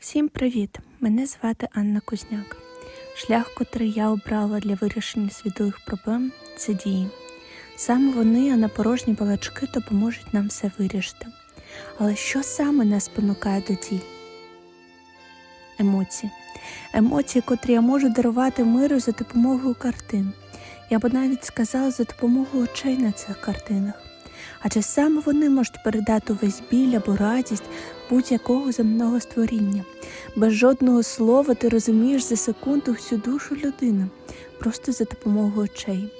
Всім привіт! Мене звати Анна Кузняк. Шлях, котрий я обрала для вирішення світових проблем, це дії. Саме вони, а не порожні балачки, допоможуть нам все вирішити. Але що саме нас спонукає до дій? Емоції. Емоції, котрі я можу дарувати миру за допомогою картин. Я б навіть сказала за допомогою очей на цих картинах. Адже саме вони можуть передати увесь біль або радість будь-якого земного створіння. Без жодного слова ти розумієш за секунду всю душу людини, просто за допомогою очей.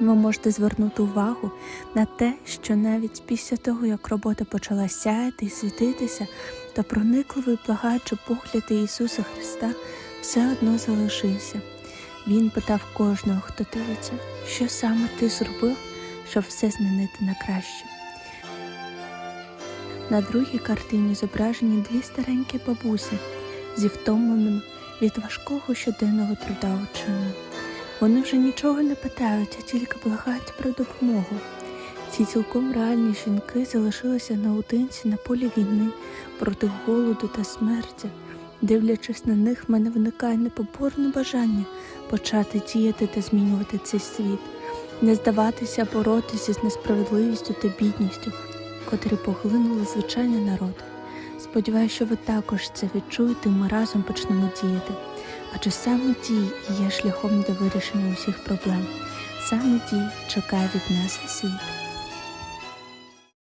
Ви можете звернути увагу на те, що навіть після того, як робота почала сяяти і світитися, то проникливий благаючи погляд Ісуса Христа все одно залишився. Він питав кожного, хто дивиться, що саме ти зробив, щоб все змінити на краще. На другій картині зображені дві старенькі бабусі зі втомленим від важкого щоденного труда очима. Вони вже нічого не питають, а тільки благають про допомогу. Ці цілком реальні жінки залишилися наодинці на полі війни проти голоду та смерті. Дивлячись на них, в мене виникає непоборне бажання почати діяти та змінювати цей світ, не здаватися боротися з несправедливістю та бідністю, котрі поглинули звичайний народ. Сподіваюся, що ви також це відчуєте, і ми разом почнемо діяти. Адже саме дій є шляхом до вирішення усіх проблем. Саме дій чекає від нас світ.